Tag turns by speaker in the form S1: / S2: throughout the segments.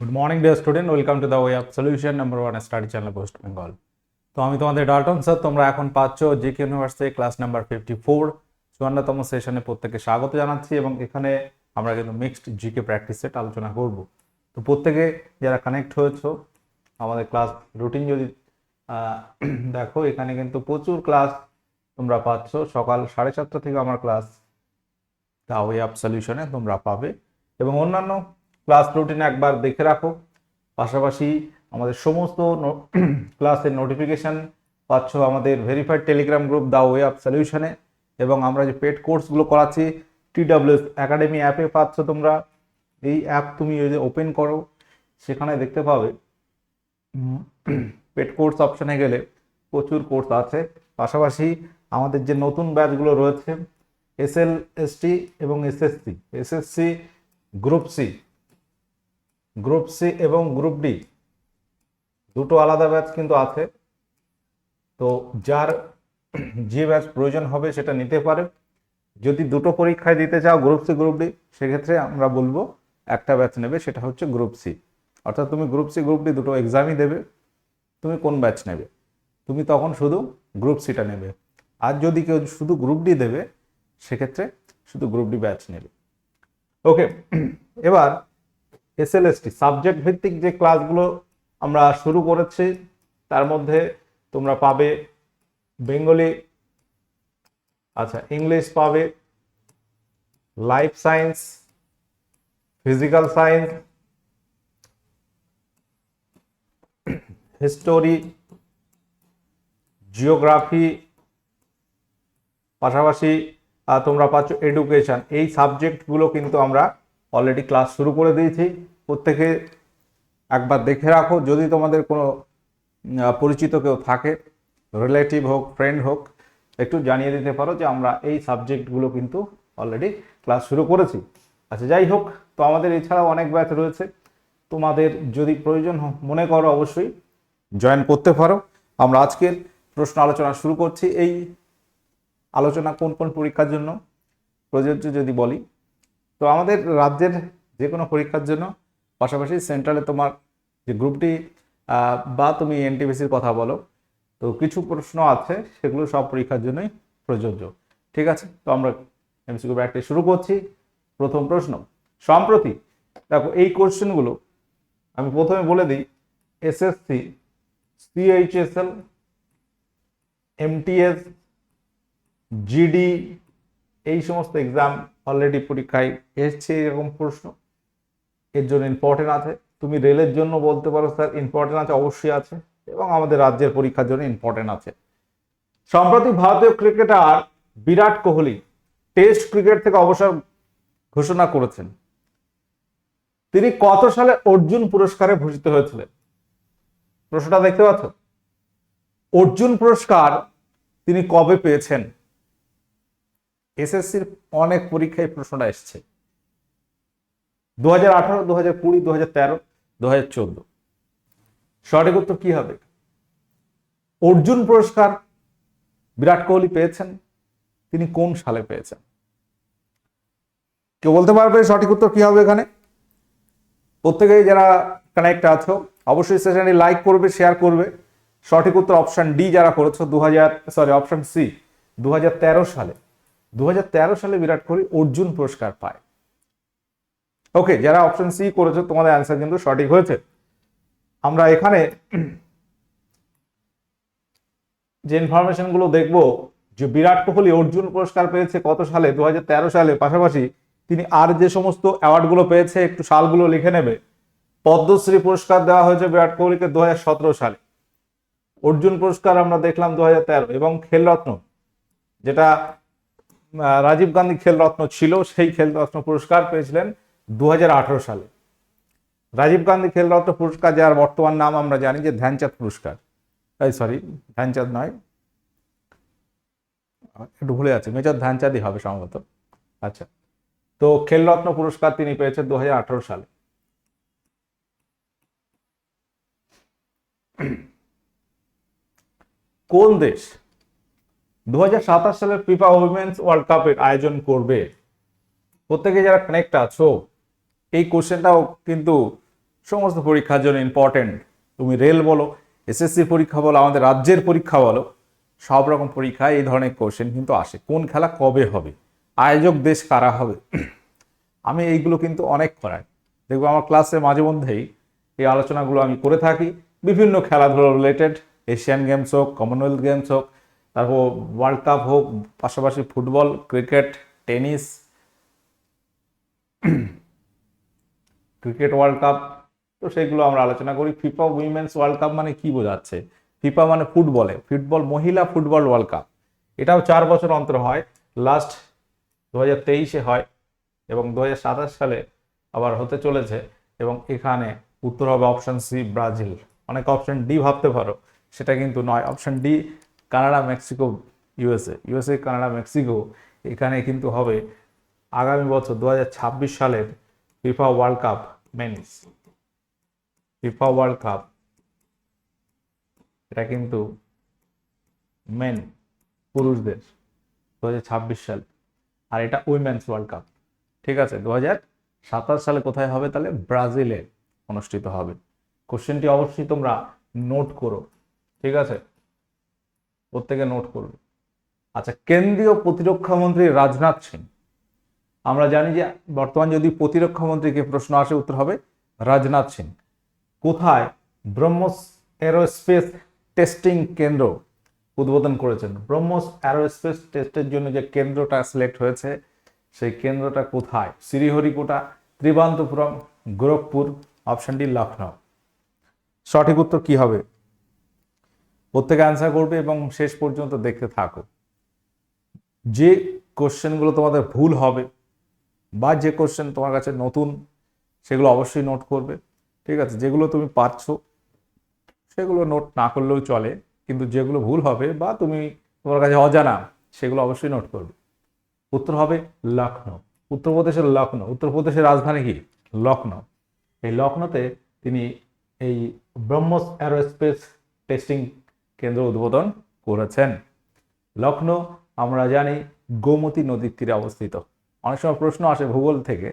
S1: Good morning dear student welcome to the way of solution number one study channel West Bengal তো আমি তোমাদের Dalton sir তোমরা এখন পাচ্ছ G K university class number fifty four চুয়ান্নতম সেশনে প্রত্যেকে স্বাগত জানাচ্ছি এবং এখানে আমরা কিন্তু মিক্সড জিকে প্র্যাকটিস সেট আলোচনা করব। তো প্রত্যেকে যারা কানেক্ট হয়েছো, আমাদের ক্লাস রুটিন যদি দেখো, এখানে কিন্তু প্রচুর ক্লাস তোমরা পাচ্ছ। সকাল সাড়ে সাতটা থেকে আমার ক্লাস দা ওয়ে অফ সলিউশনে তোমরা পাবে এবং অন্যান্য ক্লাস রুটিন একবার দেখে রাখো। পাশাপাশি আমাদের সমস্ত ক্লাসের নোটিফিকেশন পাচ্ছ আমাদের verified Telegram group the way of সলিউশনে এবং আমরা যে পেড কোর্সগুলো করাচ্ছি টি টিডাব্লিউএস একাডেমি অ্যাপে পাচ্ছ তোমরা। এই অ্যাপ তুমি যদি ওপেন করো, সেখানে দেখতে পাবে পেড কোর্স অপশনে গেলে প্রচুর কোর্স আছে। পাশাপাশি আমাদের যে নতুন ব্যাচগুলো রয়েছে এস এল এস টি এবং SSC SSC group C group D এবং গ্রুপ ডি। দুটো আলাদা ব্যাচ কিন্তু আছে। তো যার যে ব্যাচ প্রয়োজন হবে সেটা নিতে পারে। যদি দুটো পরীক্ষায় দিতে চাও গ্রুপ সি, গ্রুপ ডি, সেক্ষেত্রে আমরা বলব একটা ব্যাচ নেবে, সেটা হচ্ছে গ্রুপ সি। অর্থাৎ তুমি গ্রুপ সি, গ্রুপ ডি দুটো এক্সামই দেবে। তুমি কোন ব্যাচ নেবে? তুমি তখন শুধু গ্রুপ সিটা নেবে। আর যদি কেউ শুধু গ্রুপ ডি দেবে, সেক্ষেত্রে শুধু গ্রুপ ডি ব্যাচ নেবে। ওকে, এবার এসএলএসটি সাবজেক্ট ভিত্তিক যে ক্লাসগুলো আমরা শুরু করেছি, তার মধ্যে তোমরা পাবে বেঙ্গলি আচ্ছা ইংলিশ পাবে life science physical science history geography পাশাপাশি তোমরা পাচ্ছ এডুকেশন এই সাবজেক্টগুলো কিন্তু আমরা অলরেডি ক্লাস শুরু করে দিয়েছি। প্রত্যেকে একবার দেখে রাখো। যদি তোমাদের কোনো পরিচিত কেউ থাকে রিলেটিভ হোক ফ্রেন্ড হোক, একটু জানিয়ে দিতে পারো যে আমরা এই সাবজেক্টগুলো কিন্তু অলরেডি ক্লাস শুরু করেছি। আচ্ছা যাই হোক, তো আমাদের এছাড়াও অনেক ব্যাচ রয়েছে। তোমাদের যদি প্রয়োজন মনে করো অবশ্যই জয়েন করতে পারো। আমরা আজকের প্রশ্ন আলোচনা শুরু করছি। এই আলোচনা কোন কোন পরীক্ষার জন্য? প্রযোজ্য যদি বলি। তো আমাদের রাজ্যের যে কোনো পরীক্ষার জন্য পাশাপাশি সেন্ট্রালে তোমার যে গ্রুপটি বা তুমি এনটিপিসির কথা বলো, তো কিছু প্রশ্ন আছে, সেগুলো সব পরীক্ষার জন্যই প্রযোজ্য। ঠিক আছে? তো আমরা এমসিকিউ প্র্যাকটিস শুরু করছি। প্রথম প্রশ্ন, সম্প্রতি, দেখো এই কোশ্চেনগুলো আমি প্রথমে বলে দিই এসএসসি সিএইচএসএল এমটিএস জিডি এই সমস্ত এক্সাম অলরেডি পরীক্ষায় এসছে এরকম প্রশ্ন। এর জন্য ইম্পর্টেন্ট আছে। তুমি রেলের জন্য বলতে পারো স্যার ইম্পর্টেন্ট আছে, অবশ্যই আছে এবং আমাদের রাজ্যের পরীক্ষার জন্য ইম্পর্টেন্ট আছে। সম্প্রতি ভারতীয় cricketer Virat Kohli test cricket থেকে অবসর ঘোষণা করেছেন। তিনি কত সালে অর্জুন পুরস্কারে ভূষিত হয়েছিলেন? প্রশ্নটা দেখতে পাচ্ছ? অর্জুন পুরস্কার তিনি কবে পেয়েছেন? এসএসসির অনেক পরীক্ষায় প্রশ্নটা এসছে। দু হাজার আঠারো দু কুড়ি তেরো চোদ্দ। সঠিক উত্তর কি হবে? অর্জুন পুরস্কার বিরাট কোহলি পেয়েছেন। তিনি কোন সালে পেয়েছেন? কেউ বলতে পারবে সঠিক উত্তর কি হবে এখানে? প্রত্যেকেই যারা কানেক্ট আছো, অবশ্যই সেশনটি লাইক করবে শেয়ার করবে। সঠিক উত্তর অপশন ডি যারা করেছ দু হাজার সরি অপশন সি দু হাজার তেরো সালে। দু হাজার তেরো সালে বিরাট কোহলি অর্জুন পুরস্কার পায়। ওকে যারা অপশন সি করেছ, তোমাদের অ্যান্সার কিন্তু সঠিক হয়েছে। আমরা এখানে যে ইনফরমেশনগুলো দেখব, যে বিরাট কোহলি, অর্জুন পুরস্কার পেয়েছে কত সালে? দু সালে। পাশাপাশি তিনি আর যে সমস্ত অ্যাওয়ার্ডগুলো পেয়েছে, একটু সালগুলো লিখে নেবে। পদ্মশ্রী পুরস্কার দেওয়া হয়েছে বিরাট কোহলিকে দু হাজার সতেরো সালে। অর্জুন পুরস্কার আমরা দেখলাম দু হাজার তেরো। এবং খেলরত্ন, যেটা রাজীব গান্ধী খেলরত্ন ছিল, সেই খেলরত্ন পুরস্কার পেয়েছিলেন দু হাজার আঠারো সালে। রাজীব গান্ধী খেলরত্ন পুরস্কার যার বর্তমান নাম আমরা জানি যে ধ্যানচাঁদ পুরস্কার। এই সরি ধ্যানচাঁদ নয়। একটু ভুলে আছে মেজর ধ্যানচাঁদই হবে সম্ভবত। আচ্ছা তো খেলরত্ন পুরস্কার তিনি পেয়েছেন দু হাজার আঠারো সালে। কোন দেশ দু সালের ফিফা উইমেন্স ওয়ার্ল্ড কাপের আয়োজন করবে? প্রত্যেকে যারা কানেক্ট আছো? এই কোশ্চেনটাও কিন্তু সমস্ত পরীক্ষার জন্য ইম্পর্টেন্ট তুমি রেল বলো এসএসসি পরীক্ষা বলো, আমাদের রাজ্যের পরীক্ষা বলো, সব রকম পরীক্ষায় এই ধরনের কোশ্চেন কিন্তু আসে। কোন খেলা কবে হবে? আয়োজক দেশ কারা হবে? আমি এইগুলো কিন্তু অনেক করাই। দেখব আমার ক্লাসে মাঝে মধ্যেই এই আলোচনাগুলো আমি করে থাকি। বিভিন্ন খেলাধুলো রিলেটেড এশিয়ান গেমস হোক কমনওয়েলথ গেমস হোক, তারপর ওয়ার্ল্ড কাপ হোক, পাশাপাশি football cricket tennis cricket World Cup, তো সেগুলো আমরা আলোচনা করি। ফিফা উইমেন্স ওয়ার্ল্ড কাপ মানে কি বোঝাচ্ছে? ফিফা মানে ফুটবলে, ফুটবল, মহিলা ফুটবল ওয়ার্ল্ড কাপ। এটাও চার বছর অন্তর হয়। লাস্ট দু হাজার তেইশে হয় এবং দু হাজার সাতাশ সালে আবার হতে চলেছে এবং এখানে উত্তর হবে অপশন সি ব্রাজিল। অনেক অপশন ডি ভাবতে পারো, সেটা কিন্তু নয়। Option D Canada, Mexico, USA. USA, Canada, Mexico, এখানে কিন্তু হবে আগামী বছর দু হাজার ছাব্বিশ সালের FIFA World Cup men's. FIFA World Cup, এটা কিন্তু মেন পুরুষদের দু সালে। আর এটা উইমেন্স ওয়ার্ল্ড কাপ। ঠিক আছে, দু সাতাশ সালে কোথায় হবে? তাহলে ব্রাজিলে অনুষ্ঠিত হবে। কোশ্চেনটি অবশ্যই তোমরা নোট করো। ঠিক আছে? প্রত্যেকে নোট করবে। আচ্ছা কেন্দ্রীয় প্রতিরক্ষা মন্ত্রী রাজনাথ সিং। আমরা জানি যে বর্তমান যদি প্রতিরক্ষা মন্ত্রীকে প্রশ্ন আসে, উত্তর হবে রাজনাথ সিং। কোথায় ব্রহ্মস এরোস্পেস টেস্টিং কেন্দ্র উদ্বোধন করেছেন? ব্রহ্মস অ্যারোস্পেস টেস্টের জন্য যে কেন্দ্রটা সিলেক্ট হয়েছে, সেই কেন্দ্রটা কোথায়? শ্রীহরিকোটা, ত্রিবান্তপুরম, গোরখপুর অপশন ডি লখনৌ সঠিক উত্তর কি হবে? প্রত্যেকে অ্যান্সার করবে এবং শেষ পর্যন্ত দেখতে থাকো। যে কোশ্চেনগুলো তোমাদের ভুল হবে বা যে কোশ্চেন তোমার কাছে নতুন, সেগুলো অবশ্যই নোট করবে। ঠিক আছে? যেগুলো তুমি পারছ, সেগুলো নোট না করলেও চলে, কিন্তু যেগুলো ভুল হবে বা তুমি তোমার কাছে অজানা, সেগুলো অবশ্যই নোট করবে। উত্তর হবে লখনৌ উত্তরপ্রদেশের লখনৌ উত্তরপ্রদেশের রাজধানী কি? লখনৌ এই লখনৌতে তিনি এই ব্রহ্মস অ্যারোস্পেস টেস্টিং কেন্দ্র উদ্বোধন করেছেন। লখনৌ আমরা জানি, গোমতী নদীর তীরে অবস্থিত। অনেক সময় প্রশ্ন আসে ভূগোল থেকে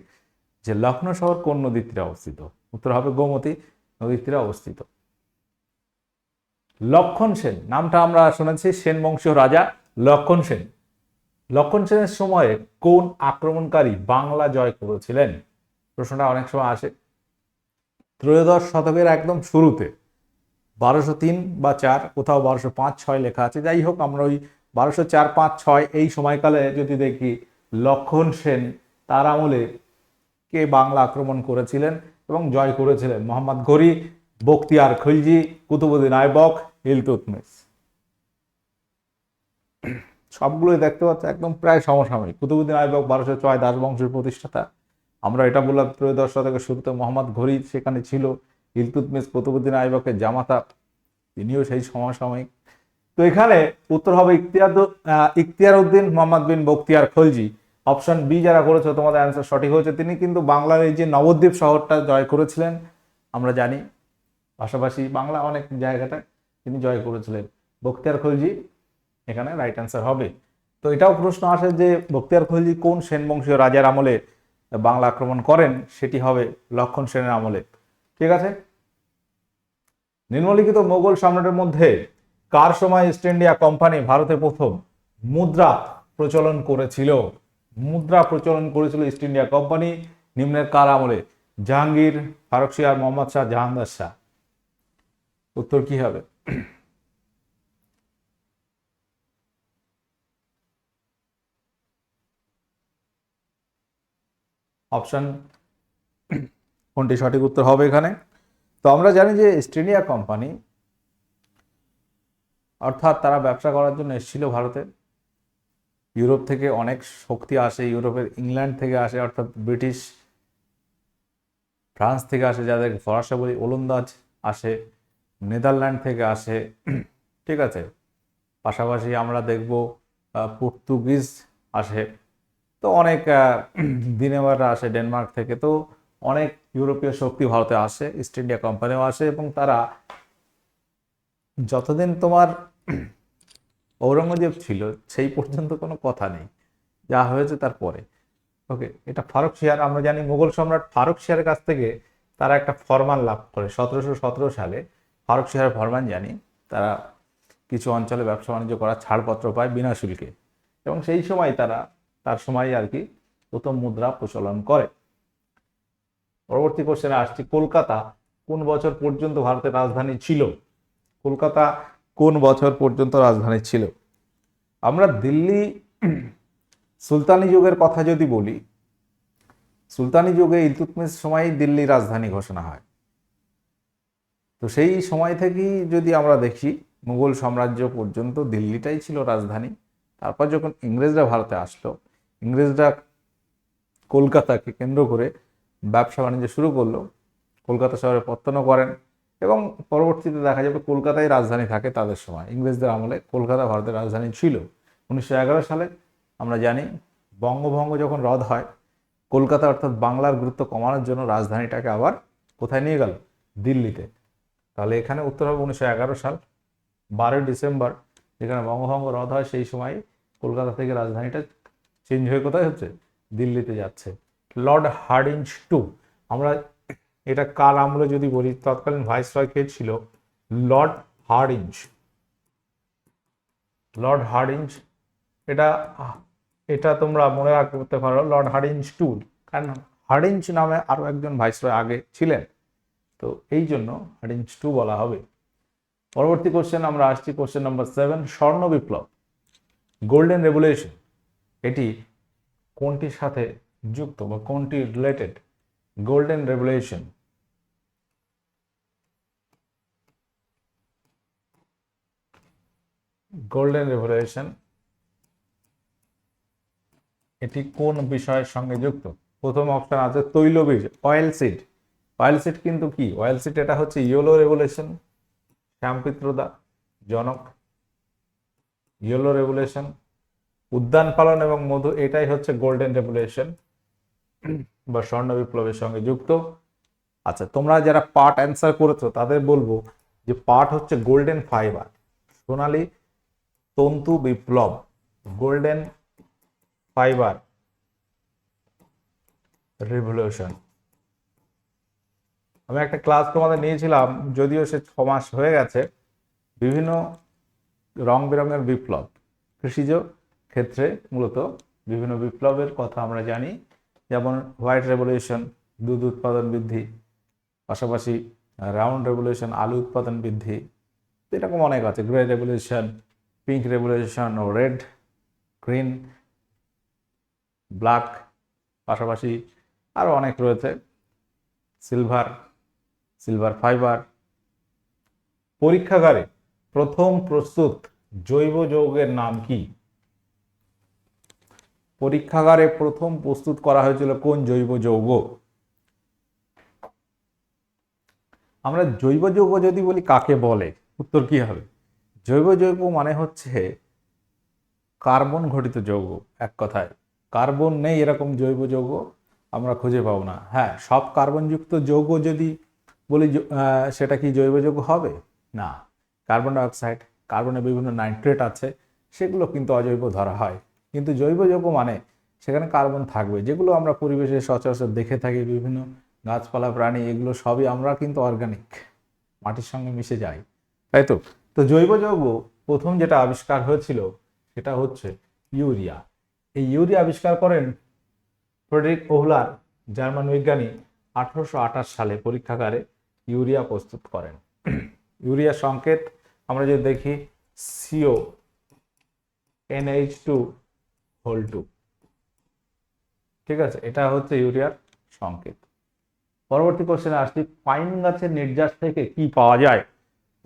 S1: যে লখনৌ শহর কোন নদীর তীরে অবস্থিত? উত্তর হবে গোমতী নদীর তীরে অবস্থিত। লক্ষণ সেন, নামটা আমরা শুনেছি, সেন বংশীয় রাজা লক্ষণ সেন। লক্ষণ সেনের সময়ে কোন আক্রমণকারী বাংলা জয় করেছিলেন? প্রশ্নটা অনেক সময় আসে। ত্রয়োদশ শতকের একদম শুরুতে বারোশো তিন বা চার, কোথাও বারোশো পাঁচ, ছয় লেখা আছে। যাই হোক, আমরা ওই বারোশো চার, পাঁচ, ছয় এই সময়কালে যদি দেখি লক্ষণ সেন, তার আমলে কে বাংলা আক্রমণ করেছিলেন এবং জয় করেছিলেন মোহাম্মদ ঘড়ি বখতিয়ার খলজি, কুতুবুদ্দিন আইবক ইলতুতমিস সবগুলোই দেখতে পাচ্ছ একদম প্রায় সমসাময়িক। কুতুবুদ্দিন আইবক বারোশো ছয় দাস বংশের প্রতিষ্ঠাতা। আমরা এটা বললাম ত্রয়োদশ শতকের শুরুতে মোহাম্মদ ঘড়ি সেখানে ছিল ইলতুতমিস কুতুবুদ্দিন আইবকের জামাতা। তিনিও সেই সমসাময়িক। তো এখানে উত্তর হবে ইখতিয়ার ইখতিয়ার উদ্দিন মোহাম্মদ বিন বখতিয়ার খলজি। অপশন বি যারা করেছে, তোমাদের অ্যান্সার সঠিক হয়েছে তিনি, কিন্তু বাংলার এই যে নবদ্বীপ শহরটা জয় করেছিলেন, আমরা জানি। পাশাপাশি বাংলা অনেক জায়গাটা তিনি জয় করেছিলেন। বখতিয়ার খলজি, এখানে রাইট অ্যান্সার হবে। তো এটাও প্রশ্ন আসে যে, বখতিয়ার খলজি কোন সেন বংশীয় রাজার আমলে বাংলা আক্রমণ করেন? সেটি হবে লক্ষণ সেনের আমলে। ঠিক আছে? নিম্নলিখিত মোগল সম্রাটের মধ্যে কার সময় ইস্ট ইন্ডিয়া কোম্পানি ভারতে প্রথম মুদ্রা প্রচলন করেছিল? মুদ্রা প্রচলন করেছিল ইস্ট ইন্ডিয়া কোম্পানি নিম্নের কার আমলে? জাহাঙ্গীর, ফারুক শিয়ার, মোহাম্মদ শাহ, জাহাঙ্গার শাহ। উত্তর কি হবে? অপশন কোনটি সঠিক উত্তর হবে এখানে? তো আমরা জানি যে ইস্ট ইন্ডিয়া কোম্পানি অর্থাৎ তারা ব্যবসা করার জন্য এসেছিল ভারতে। ইউরোপ থেকে অনেক শক্তি আসে, ইউরোপের ইংল্যান্ড থেকে আসে, অর্থাৎ ব্রিটিশ, ফ্রান্স থেকে আসে, যাদের ফরাসা বলি ওলন্দাজ আসে, নেদারল্যান্ড থেকে আসে, ঠিক আছে। পাশাপাশি আমরা দেখব পর্তুগিজ আসে, তো অনেক দিনেমাররা আসে ডেনমার্ক থেকে, তো অনেক ইউরোপীয় শক্তি ভারতে আসে, ইস্ট ইন্ডিয়া কোম্পানিও আসে এবং তারা যতদিন তোমার ঔরঙ্গজেব ছিল, সেই পর্যন্ত কোনো কথা নেই। যা হয়েছে তারপরে ওকে, এটা ফারুক শিয়ার, আমরা জানি মুঘল সম্রাট ফারুক শিয়ারের কাছ থেকে তারা একটা ফরমান লাভ করে। সতেরোশো সতেরো সালে ফারুক শাহের ফরমান জানি, তারা কিছু অঞ্চলে ব্যবসা বাণিজ্য করার ছাড়পত্র পায় বিনা শুল্কে। এবং সেই সময় তারা, তার সময় আর কি প্রথম মুদ্রা প্রচলন করে। পরবর্তী কোশ্চেনে আসছি, কলকাতা কোন বছর পর্যন্ত ভারতের রাজধানী ছিল? কলকাতা কোন বছর পর্যন্ত রাজধানী ছিল? আমরা দিল্লি সুলতানি যুগের কথা যদি বলি, সুলতানি যুগে ইলতুতমিস সময়ই দিল্লি রাজধানী ঘোষণা হয়। তো সেই সময় থেকেই যদি আমরা দেখি, মুঘল সাম্রাজ্য পর্যন্ত দিল্লিটাই ছিল রাজধানী। তারপর যখন ইংরেজরা ভারতে আসলো, ইংরেজরা কলকাতাকে কেন্দ্র করে ব্যবসা বাণিজ্য শুরু করল। কলকাতা শহরে পত্তনও করেন। এবং পরবর্তীতে দেখা যাবে কলকাতায় রাজধানী থাকে তাদের সময়। ইংরেজদের আমলে কলকাতা ভারতের রাজধানী ছিল। উনিশশো এগারো সালে, আমরা জানি, বঙ্গভঙ্গ যখন রদ হয়, কলকাতা অর্থাৎ বাংলার গুরুত্ব কমানোর জন্য রাজধানীটাকে আবার কোথায় নিয়ে গেল? দিল্লিতে। তাহলে এখানে উত্তর হবে উনিশশো এগারো সাল, বারোই ডিসেম্বর, যেখানে বঙ্গভঙ্গ রদ হয়, সেই সময় কলকাতা থেকে রাজধানীটা চেঞ্জ হয়ে কোথায় হচ্ছে? দিল্লিতে যাচ্ছে। Lord Hardinge two. আমরা এটা কার আমলে যদি বলি, তৎকালীন ভাইসরয় কে ছিল? Lord Hardinge. লর্ড হার্ডিঞ্জ, এটা এটা তোমরা মনে রাখতে পারো, লর্ড হার্ডিঞ্জ টু, কারণ হার্ডিঞ্জ নামে আরও একজন ভাইসরয় আগে ছিলেন। তো এই জন্য হার্ডিঞ্জ টু বলা হবে। পরবর্তী কোশ্চেন আমরা আসছি কোশ্চেন নাম্বার সেভেন স্বর্ণ বিপ্লব, গোল্ডেন রেভুলেশন এটি কোনটির সাথে যুক্ত বা কোনটি related golden revolution golden revolution এটি কোন বিষয়ের সঙ্গে যুক্ত? প্রথম অপশন আছে তৈলবীজ অয়েল সিড অয়েল সিড কিন্তু কি? অয়েল সিড এটা হচ্ছে ইয়েলো রেভুলেশন শ্যামপিত্রদা জনক। ইয়েলো রেভুলেশন উদ্যান পালন এবং মধু, এটাই হচ্ছে গোল্ডেন রেভুলেশন বা স্বর্ণ বিপ্লবের সঙ্গে যুক্ত। আচ্ছা তোমরা যারা পার্ট অ্যান্সার করেছ, তাদের বলব যে পার্ট হচ্ছে গোল্ডেন ফাইবার সোনালী তন্তু বিপ্লব গোল্ডেন ফাইবার রিভলিউশন আমি একটা ক্লাস তোমাদের নিয়েছিলাম, যদিও সে ছ মাস হয়ে গেছে, বিভিন্ন রং বেরঙের বিপ্লব। কৃষিজ ক্ষেত্রে মূলত বিভিন্ন বিপ্লবের কথা আমরা জানি, যেমন হোয়াইট রেভলিউশন দুধ উৎপাদন বৃদ্ধি, পাশাপাশি রাউন্ড রেভলিউশন আলু উৎপাদন বৃদ্ধি, এরকম অনেক আছে গ্রে রেভলিউশন পিঙ্ক রেভলিউশন ও রেড গ্রিন ব্ল্যাক পাশাপাশি আরও অনেক রয়েছে। সিলভার সিলভার ফাইবার পরীক্ষাগারে প্রথম প্রস্তুত জৈব যৌগের নাম কি? পরীক্ষাগারে প্রথম প্রস্তুত করা হয়েছিল কোন জৈব যৌগ? আমরা জৈব যৌগ যদি বলি, কাকে বলে? উত্তর কি হবে? জৈব যৌগ মানে হচ্ছে কার্বন ঘটিত যৌগ, এক কথায়। কার্বন নেই এরকম জৈব যৌগ আমরা খুঁজে পাবো না। হ্যাঁ সব কার্বনযুক্ত যৌগ যদি বলি সেটা কি জৈব যৌগ হবে? না। কার্বন ডাইঅক্সাইড কার্বনে বিভিন্ন নাইট্রেট আছে, সেগুলো কিন্তু অজৈব ধরা হয়। কিন্তু জৈব যৌগ মানে সেখানে কার্বন থাকবে, যেগুলো আমরা পরিবেশে সচরাচর দেখে থাকি, বিভিন্ন গাছপালা, প্রাণী, এগুলো সবই আমরা কিন্তু অর্গানিক মাটির সঙ্গে মিশে যাই তাই তো? তো জৈব যৌগ প্রথম যেটা আবিষ্কার হয়েছিল সেটা হচ্ছে ইউরিয়া। এই ইউরিয়া আবিষ্কার করেন ফ্রেডরিক ওহলার, জার্মান বিজ্ঞানী, আঠারোশো আঠাশ সালে পরীক্ষাগারে ইউরিয়া প্রস্তুত করেন। ইউরিয়া সংকেত আমরা যদি দেখি, CO, NH two whole two. ঠিক আছে, এটা হচ্ছে ইউরিয়ার সংকেত। পরবর্তী কোশ্চেনে আসছি, পাইন গাছের নির্যাস থেকে কি পাওয়া যায়?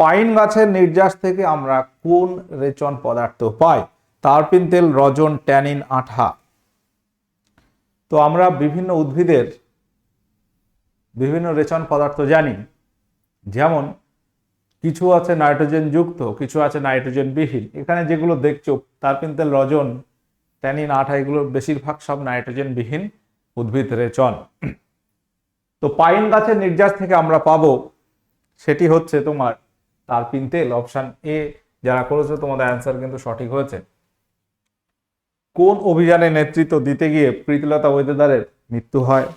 S1: পাইন গাছের নির্যাস থেকে আমরা কোন রেচন পদার্থ পাই? তারপিন তেল, রজন, ট্যানিন, আঠা। তো আমরা বিভিন্ন উদ্ভিদের বিভিন্ন রেচন পদার্থ জানি। যেমন, কিছু আছে নাইট্রোজেন যুক্ত কিছু আছে নাইট্রোজেন বিহীন এখানে যেগুলো দেখছ, তারপিন তেল, রজন, ট্যানিন, আঠা, এগুলো বেশিরভাগ সব নাইট্রোজেন বিহীন উদ্ভিদ রেচন। তো পাইন গাছের নির্যাস থেকে আমরা পাবো, সেটি হচ্ছে তোমার তালপিন তেল অপশান এ, যারা করেছে তোমাদের অ্যান্সার কিন্তু সঠিক হয়েছে। কোন অভিযানে নেতৃত্ব দিতে গিয়ে প্রীতিলতা ওয়েদেদারের মৃত্যু হয়?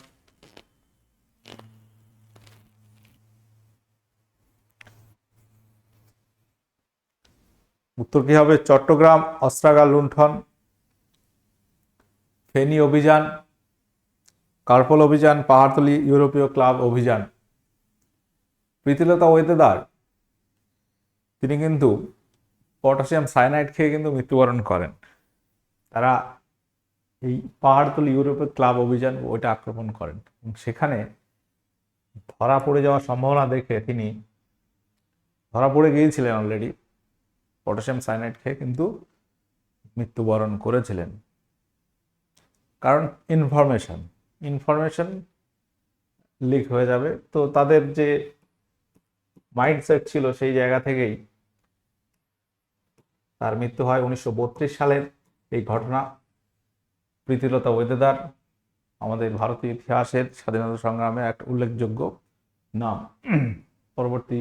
S1: উত্তর কি হবে? চট্টগ্রাম, অস্ত্রাগার, লুণ্ঠন। ফেনী অভিযান, কার্পল অভিযান, পাহাড়তলি ইউরোপীয় ক্লাব অভিযান। প্রীতিলতা ওয়েদেদার তিনি কিন্তু পটাশিয়াম সায়ানাইড খেয়ে কিন্তু মৃত্যুবরণ করেন। তারা এই পাহাড়তলি ইউরোপের ক্লাব অভিযান ওইটা আক্রমণ করেন। এবং সেখানে ধরা পড়ে যাওয়ার সম্ভাবনা দেখে তিনি ধরা পড়ে গিয়েছিলেন অলরেডি পটাশিয়াম সায়ানাইড খেয়ে কিন্তু মৃত্যুবরণ করেছিলেন। কারণ ইনফরমেশন ইনফরমেশন লিক হয়ে যাবে। তো তাদের যে মাইন্ডসেট ছিল সেই জায়গা থেকেই তার মৃত্যু হয় উনিশশো বত্রিশ সালের এই ঘটনা। প্রীতিলতা ওয়েদেদার, আমাদের ভারতীয় ইতিহাসের স্বাধীনতা সংগ্রামে একটা উল্লেখযোগ্য নাম। পরবর্তী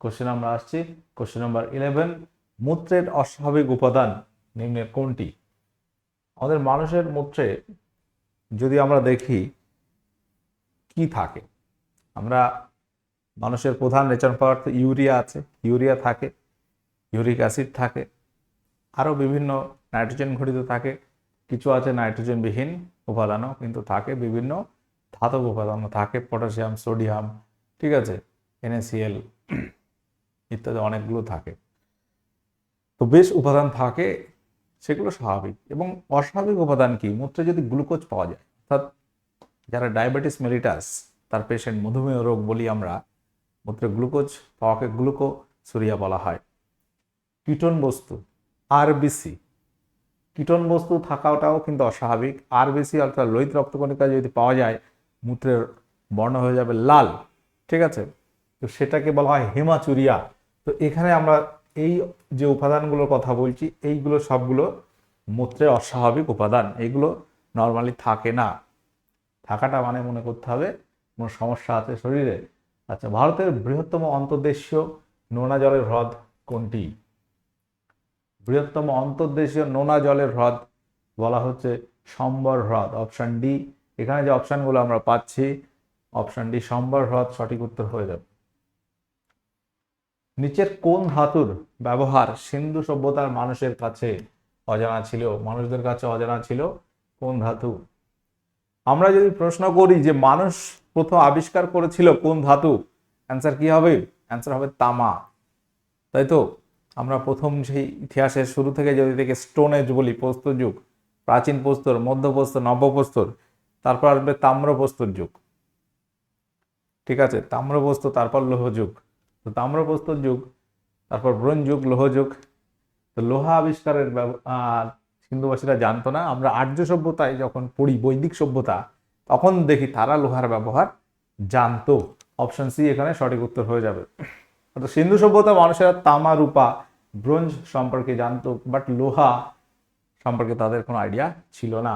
S1: কোশ্চেন আমরা আসছি। কোশ্চেন নাম্বার ইলেভেন মূত্রের অস্বাভাবিক উপাদান নিম্নের কোনটি? আমাদের মানুষের মূত্রে যদি আমরা দেখি, কি থাকে? আমরা মানুষের প্রধান রেচন পদার্থ ইউরিয়া আছে। ইউরিয়া থাকে, ইউরিক অ্যাসিড থাকে আরও বিভিন্ন নাইট্রোজেন ঘটিত থাকে। কিছু আছে নাইট্রোজেনবিহীন উপাদানও কিন্তু থাকে, বিভিন্ন ধাতব উপাদানও থাকে, পটাশিয়াম, সোডিয়াম, ঠিক আছে এনএসিএল ইত্যাদি অনেকগুলো থাকে। তো বেশ উপাদান থাকে, সেগুলো স্বাভাবিক। এবং অস্বাভাবিক উপাদান কি? মূত্রে যদি গ্লুকোজ পাওয়া যায়, অর্থাৎ যারা ডায়াবেটিস মেলিটাস তার পেশেন্ট মধুমেহ রোগ বলি আমরা, মূত্রে গ্লুকোজ, পাওয়াকে গ্লুকোসুরিয়া বলা হয়। কিটোন বস্তু আরবিসি কীটন বস্তু থাকাটাও কিন্তু অস্বাভাবিক। আরবিসি অর্থাৎ লোহিত রক্তকণিকা যদি পাওয়া যায়, মূত্রের বর্ণ হয়ে যাবে লাল, ঠিক আছে? তো সেটাকে বলা হয় হেমাচুরিয়া। তো এখানে আমরা এই যে উপাদানগুলোর কথা বলছি, এইগুলো সবগুলো মূত্রের অস্বাভাবিক উপাদান। এগুলো নর্মালি থাকে না। থাকাটা মানে মনে করতে হবে, কোনো সমস্যা আছে শরীরে। আচ্ছা ভারতের বৃহত্তম অন্তর্দেশীয় নোনা জলের হ্রদ কোনটি? বৃহত্তম অন্তর্দেশীয় নোনা জলের হ্রদ বলা হচ্ছে সম্বর হ্রদ অপশান ডি এখানে যে অপশানগুলো আমরা পাচ্ছি অপশান ডি সম্বর হ্রদ, সঠিক উত্তর হয়ে যাবে। নিচের কোন ধাতুর ব্যবহার সিন্ধু সভ্যতার মানুষের কাছে অজানা ছিল? মানুষদের কাছে অজানা ছিল কোন ধাতু? আমরা যদি প্রশ্ন করি যে মানুষ প্রথম আবিষ্কার করেছিল কোন ধাতু অ্যান্সার কি হবে? অ্যান্সার হবে তামা। তাই তো? আমরা প্রথম সেই ইতিহাসের শুরু থেকে যদি দেখি স্টোন এজ বলি, প্রস্তর যুগ, প্রাচীন প্রস্তর মধ্যপ্রস্তর নবপ্রস্তর তারপর আসবে তাম্রপ্রস্তর যুগ। ঠিক আছে তাম্রপ্রস্তর তারপর লৌহ যুগ। তো তাম্রপ্রস্তর যুগ, তারপর ব্রোঞ্জ যুগ, লৌহ যুগ। তো লোহা আবিষ্কারের সিন্ধুবাসীরা জানতো না, আমরা আর্য সভ্যতায় যখন পড়ি, বৈদিক সভ্যতা, তখন দেখি তারা লোহার ব্যবহার জানতো। অপশন সি এখানে সঠিক উত্তর হয়ে যাবে। তো সিন্ধু সভ্যতা মানুষেরা তামা, রূপা, ব্রোঞ্জ সম্পর্কে জানত বাট লোহা সম্পর্কে তাদের কোনো আইডিয়া ছিল না।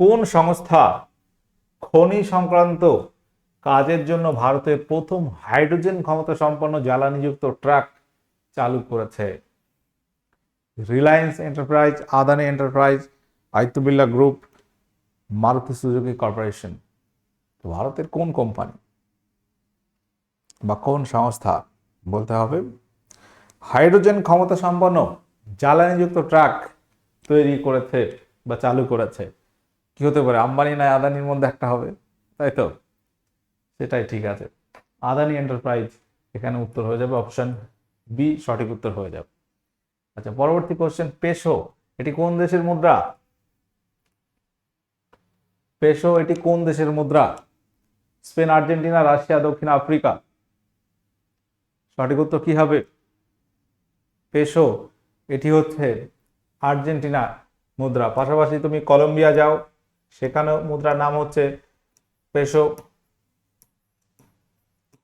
S1: কোন সংস্থা খনি সংক্রান্ত কাজের জন্য ভারতের প্রথম হাইড্রোজেন ক্ষমতা সম্পন্ন জ্বালানিযুক্ত ট্রাক চালু করেছে? Reliance Enterprise Adani Enterprise Aditya Birla group Maruti Suzuki Corporation ভারতের কোন কোম্পানি বা কোন সংস্থা? বলতে হবে, হাইড্রোজেন ক্ষমতা সম্পন্ন জ্বালানিযুক্ত ট্রাক তৈরি করেছে বা চালু করেছে। কি হতে পারে? আম্বানি না আদানির মধ্যে একটা হবে? তাই তো? সেটাই ঠিক আছে। আদানি এন্টারপ্রাইজ এখানে উত্তর হয়ে যাবে অপশন বি সঠিক উত্তর হয়ে যাবে। আচ্ছা পরবর্তী কোশ্চেন পেশো, এটি কোন দেশের মুদ্রা? পেশো, এটি কোন দেশের মুদ্রা? স্পেন, আর্জেন্টিনা, রাশিয়া, দক্ষিণ আফ্রিকা। সঠিক উত্তর কি হবে? পেশো, এটি হচ্ছে আর্জেন্টিনা মুদ্রা। পাশাপাশি তুমি কলম্বিয়া যাও, সেখানেও মুদ্রার নাম হচ্ছে পেশো।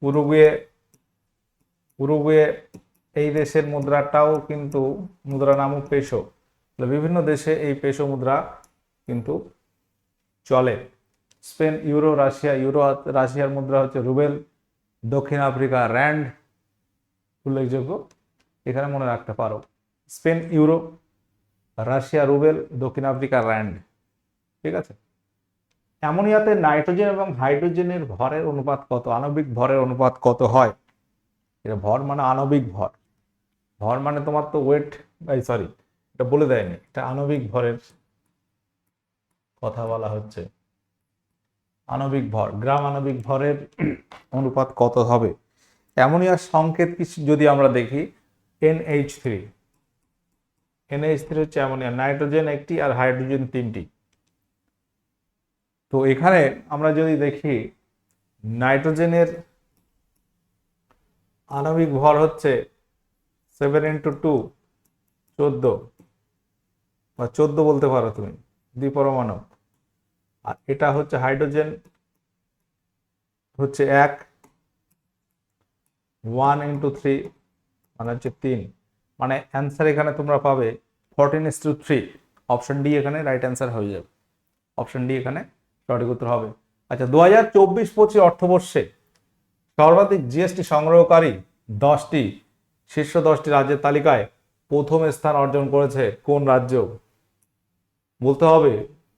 S1: উরুগুয়ে উরুগুয়ে এই দেশের মুদ্রাটাও কিন্তু মুদ্রা নামও পেশো। বিভিন্ন দেশে এই পেশো মুদ্রা কিন্তু চলে। স্পেন, ইউরো, রাশিয়া, ইউরো, রাশিয়ার মুদ্রা হচ্ছে রুবেল, দক্ষিণ আফ্রিকা, র্যান্ড উল্লেখযোগ্য। এখানে মনে রাখতে পারো, স্পেন ইউরো রাশিয়া, রুবেল, দক্ষিণ আফ্রিকা র্যান্ড ঠিক আছে? অ্যামোনিয়াতে নাইট্রোজেন এবং হাইড্রোজেনের ভরের অনুপাত কত? আণবিক ভরের অনুপাত কত হয়? এটা ভর মানে আণবিক ভর। ভর মানে তোমার তো ওয়েট এই সরি এটা বলে দেয়নি, এটা আণবিক ভরের কথা বলা হচ্ছে। আণবিক ভর, গ্রাম আণবিক ভরের অনুপাত কত হবে? অ্যামোনিয়ার সংকেত কিছু যদি আমরা দেখি এনএইচ থ্রি এনএইচ থ্রি হচ্ছে অ্যামোনিয়া নাইট্রোজেন একটি আর হাইড্রোজেন তিনটি। তো এখানে আমরা যদি দেখি, নাইট্রোজেনের আণবিক ভর হচ্ছে সেভেন ইন্টু টু চোদ্দ। বা চোদ্দ বলতে পারো তুমি দ্বিপরমাণু আর এটা হচ্ছে হাইড্রোজেন, হচ্ছে এক ওয়ান ইন্টু থ্রি মানে হচ্ছে তিন। মানে অ্যান্সার এখানে তোমরা পাবে fourteen is two three option D এখানে রাইট অ্যান্সার হয়ে যাবে। অপশন ডি এখানে সঠিক উত্তর হবে। আচ্ছা দু হাজার চব্বিশ পঁচিশ অর্থবর্ষে সর্বাধিক জিএসটি সংগ্রহকারী দশটি, শীর্ষ দশটি রাজ্যের তালিকায় প্রথম স্থান অর্জন করেছে কোন রাজ্য? বলতে হবে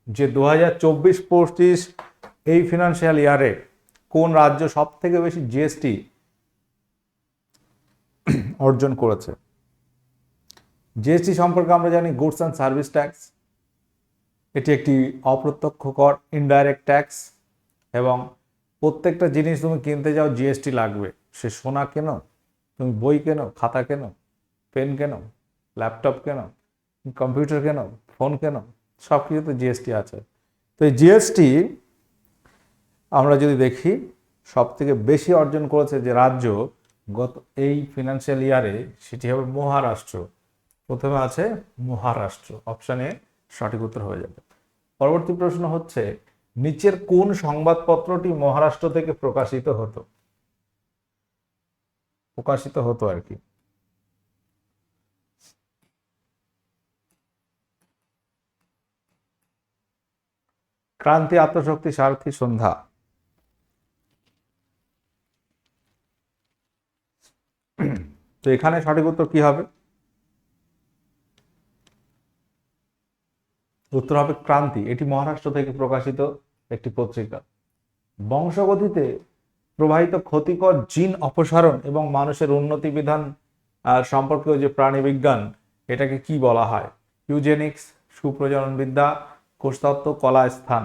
S1: যে দু হাজার চব্বিশ পঁচিশ এই ফিনান্সিয়াল ইয়ারে কোন রাজ্য সব থেকে বেশি জিএসটি অর্জন করেছে। জিএসটি সম্পর্কে আমরা জানি গুডস অ্যান্ড সার্ভিস ট্যাক্স এটি একটি অপ্রত্যক্ষ কর ইনডাইরেক্ট ট্যাক্স এবং প্রত্যেকটা জিনিস তুমি কিনতে যাও জিএসটি লাগবে। সে সোনা কেন? তুমি বই কেনো? খাতা কেনো? পেন কেনো? ল্যাপটপ কেনো? কম্পিউটার কেনো? ফোন কেনো? সব কিছুতে জিএসটি আছে। তো এই জিএসটি আমরা যদি দেখি সব থেকে বেশি অর্জন করেছে যে রাজ্য গত এই ফিনান্সিয়াল ইয়ারে সেটি হবে মহারাষ্ট্র। প্রথমে আছে মহারাষ্ট্র। অপশানে সঠিক উত্তর হয়ে যাবে। পরবর্তী প্রশ্ন হচ্ছে, নিচের কোন সংবাদপত্রটি মহারাষ্ট্র থেকে প্রকাশিত হতো? প্রকাশিত হতো আর কি। ক্রান্তি, আত্মশক্তি, সারথী, সন্ধ্যা। তো এখানে সঠিক উত্তর কি হবে? উত্তর হবে ক্রান্তি। এটি মহারাষ্ট্র থেকে প্রকাশিত একটি পত্রিকা। বংশগতিতে প্রবাহিত ক্ষতিকর জিন অপসারণ এবং মানুষের উন্নতি বিধান সম্পর্কেও যে প্রাণীবিজ্ঞান, এটাকে কি বলা হয়? ইউজেনিক্স সুপ্রজনন বিদ্যা কোষতত্ত্ব কলা স্থান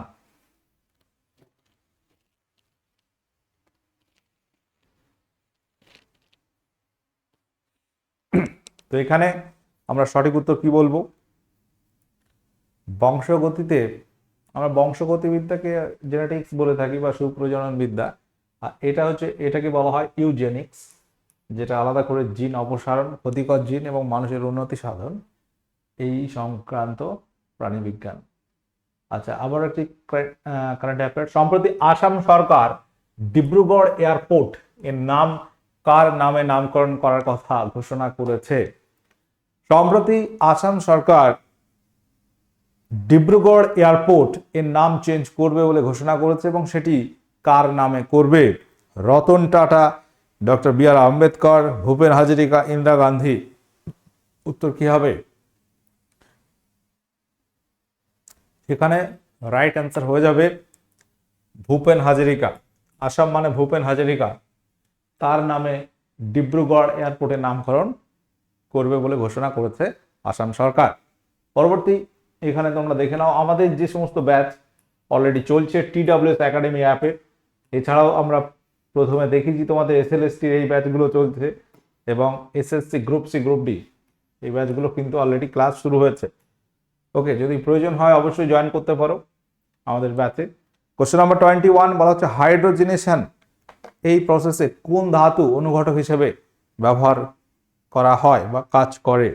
S1: তো এখানে আমরা সঠিক উত্তর কি বলব? বংশগতিতে, আমরা বংশগতিবিদ্যাকে জেনেটিক্স বলে থাকি বা সুপ্রজনন বিদ্যা আর এটা হচ্ছে, এটাকে বলা হয় ইউজেনিক্স যেটা আলাদা করে জিন অপসারণ, ক্ষতিকর জিন এবং মানুষের উন্নতি সাধন। এই সংক্রান্ত প্রাণীবিজ্ঞান। আচ্ছা আবার একটি কারেন্ট অ্যাফেয়ার সম্প্রতি আসাম সরকার ডিব্রুগড় এয়ারপোর্ট, এর নাম, কার নামে নামকরণ করার কথা ঘোষণা করেছে? সম্প্রতি আসাম সরকার ডিব্রুগড় এয়ারপোর্ট এর নাম চেঞ্জ করবে বলে ঘোষণা করেছে এবং সেটি কার নামে করবে? Ratan Tata, doctor B R Ambedkar, Bhupen Hazarika, Indira Gandhi. উত্তর কি হবে? এখানে রাইট অ্যান্সার হয়ে যাবে ভূপেন হাজারিকা। আসাম মানে ভূপেন হাজারিকা। তার নামে ডিব্রুগড় এয়ারপোর্টের নামকরণ করবে বলে ঘোষণা করেছে আসাম সরকার। পরবর্তী, এখানে তোমরা দেখে নাও, আমাদের যে সমস্ত ব্যাচ অলরেডি চলছে টিডাব্লিউএস একাডেমি অ্যাপে এছাড়াও আমরা প্রথমে দেখেছি তোমাদের এসএলএসটির এই ব্যাচগুলো চলছে এবং SSC group C group D এই ব্যাচগুলো কিন্তু অলরেডি ক্লাস শুরু হয়েছে। ওকে যদি প্রয়োজন হয় অবশ্যই জয়েন করতে পারো আমাদের ব্যাচে। কোশ্চেন নাম্বার টোয়েন্টি ওয়ান বলা হচ্ছে হাইড্রোজেনেশন এই প্রসেসে কোন ধাতু অনুঘটক হিসেবে ব্যবহার করা হয় বা কাজ করে।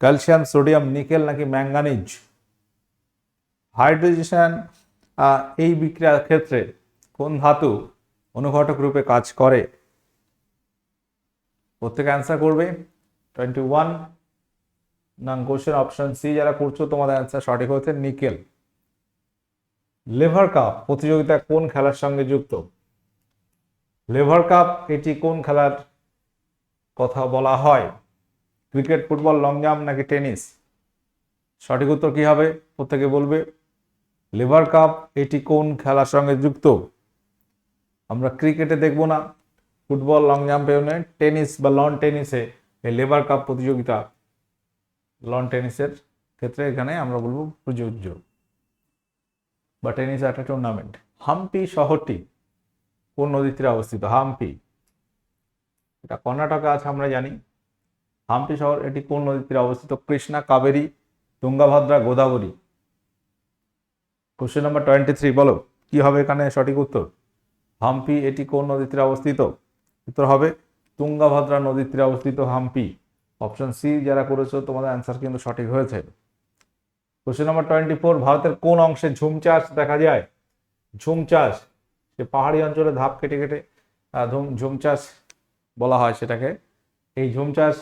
S1: ক্যালসিয়াম, সোডিয়াম, নিকেল নাকি ম্যাঙ্গানিজ হাইড্রোজেশন এই বিক্রিয়ার ক্ষেত্রে কোন ধাতু অনুঘটক রূপে কাজ করে? প্রত্যেকে অ্যান্সার করবে। টোয়েন্টি ওয়ান নাম কোশ্চেন অপশন সি যারা করছ তোমাদের অ্যান্সার সঠিক হচ্ছে নিকেল। লেভার কাপ প্রতিযোগিতা কোন খেলার সঙ্গে যুক্ত? লেভার কাপ, এটি কোন খেলার কথা বলা হয়। ক্রিকেট, ফুটবল, লং জাম্প নাকি টেনিস? সঠিক উত্তর কি হবে? প্রত্যেকে বলবে, লেভার কাপ, এটি কোন খেলার সঙ্গে যুক্ত? আমরা ক্রিকেটে দেখব না। ফুটবল, লং জাম্পেও নেই টেনিস বা লন টেনিসে এই লেবার কাপ প্রতিযোগিতা, লন টেনিসের ক্ষেত্রে এখানে আমরা বলব প্রযোজ্য। বা টেনিস একটা টুর্নামেন্ট হাম্পি শহরটি কোন নদীর তীরে অবস্থিত? হাম্পি। এটা কর্ণাটকে আছে, আমরা জানি। হাম্পি শহর, এটি কোন নদীর তীরে অবস্থিত? Krishna, Kaveri, Tungabhadra, Godavari. Question number twenty three বলো, কী হবে এখানে সঠিক উত্তর? হাম্পি, এটি কোন নদীর তীরে অবস্থিত? উত্তর হবে তুঙ্গাভদ্রা নদীর তীরে অবস্থিত হাম্পি। অপশন সি যারা করেছ, তোমাদের অ্যান্সার কিন্তু সঠিক হয়েছে। কোশ্চেন নাম্বার টোয়েন্টি ফোর ভারতের কোন অংশে ঝুম চাষ দেখা যায়? ঝুম চাষ যে পাহাড়ি অঞ্চলে ধাপ কেটে কেটে ঝুম চাষ বলা হয় সেটাকে। এই ঝুম চাষ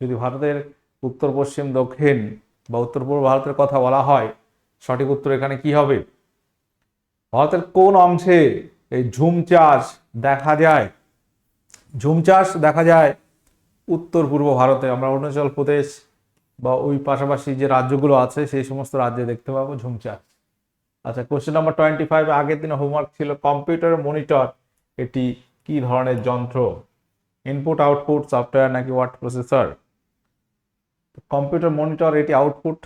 S1: যদি ভারতের উত্তর, পশ্চিম, দক্ষিণ বা উত্তর, পূর্ব ভারতের কথা বলা হয়, সঠিক উত্তর এখানে কি হবে? ভারতের কোন অংশে এই ঝুম চাষ দেখা যায়? ঝুম চাষ দেখা যায় উত্তর, পূর্ব ভারতে। আমরা অরুণাচল প্রদেশ বা ওই পাশাপাশি যে রাজ্যগুলো আছে, সেই সমস্ত রাজ্যে দেখতে পাবো ঝুম চাষ। আচ্ছা কোশ্চেন নাম্বার টোয়েন্টি ফাইভ আগের দিনে হোমওয়ার্ক ছিল কম্পিউটার মনিটর এটি কি ধরনের যন্ত্র? ইনপুট আউটপুট সফটওয়্যার নাকি ওয়ার্ড প্রসেসর কম্পিউটার মনিটর এটি আউটপুট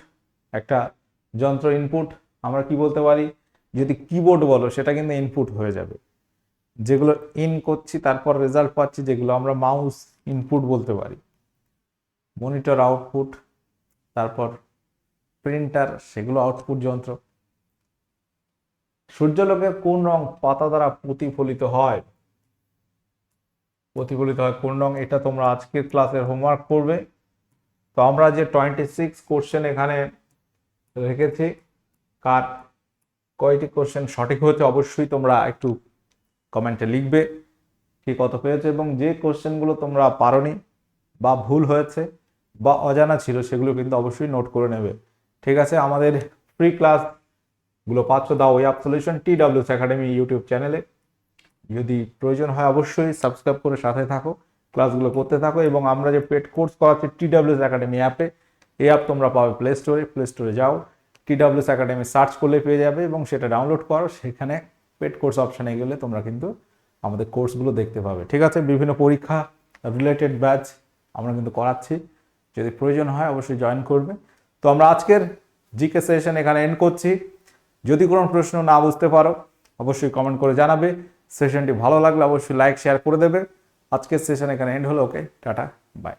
S1: একটা যন্ত্র ইনপুট আমরা কি বলতে পারি? যদি কিবোর্ড বলো, সেটা কিন্তু ইনপুট হয়ে যাবে। যেগুলো ইন করছি, তারপর রেজাল্ট পাচ্ছি, যেগুলো আমরা মাউস ইনপুট বলতে পারি। মনিটর আউটপুট তারপর প্রিন্টার সেগুলো আউটপুট যন্ত্র। সূর্যলোকের কোন রং পাতা দ্বারা প্রতিফলিত হয়? প্রতিফলিত হয়। কোন রং? এটা তোমরা আজকের ক্লাসের হোমওয়ার্ক করবে। তো আমরা যে টোয়েন্টি সিক্স কোশ্চেন এখানে রেখেছি, কার কয়টি কোশ্চেন সঠিক হয়েছে অবশ্যই তোমরা একটু কমেন্টে লিখবে কি কত পেয়েছে এবং যে কোশ্চেনগুলো তোমরা পারোনি বা ভুল হয়েছে বা অজানা ছিল সেগুলো কিন্তু অবশ্যই নোট করে নেবে। ঠিক আছে, আমাদের ফ্রি ক্লাসগুলো পাচ্ছ the way of solution T W S Academy YouTube চ্যানেলে যদি প্রয়োজন হয় অবশ্যই সাবস্ক্রাইব করে সাথে থাকো ক্লাসগুলো করতে থাকো এবং আমরা যে পেড কোর্স করাচ্ছি টি ডাব্লিউস একাডেমি অ্যাপে এই অ্যাপ তোমরা পাবে প্লে স্টোরে প্লে স্টোরে যাও টি ডাব্লিউস একাডেমি সার্চ করলে পেয়ে যাবে এবং সেটা ডাউনলোড করো, সেখানে পেড কোর্স অপশানে গেলে তোমরা কিন্তু আমাদের কোর্সগুলো দেখতে পাবে। ঠিক আছে? বিভিন্ন পরীক্ষা রিলেটেড ব্যাচ আমরা কিন্তু করাচ্ছি। যদি প্রয়োজন হয় অবশ্যই জয়েন করবে। তো আমরা আজকের জিকে সেশন এখানে এন্ড করছি। যদি কোনো প্রশ্ন না বুঝতে পারো, অবশ্যই কমেন্ট করে জানাবে। সেশনটি ভালো লাগলে অবশ্যই লাইক শেয়ার করে দেবে। আজকের সেশন এখানে এন্ড হলো ওকে টাটা বাই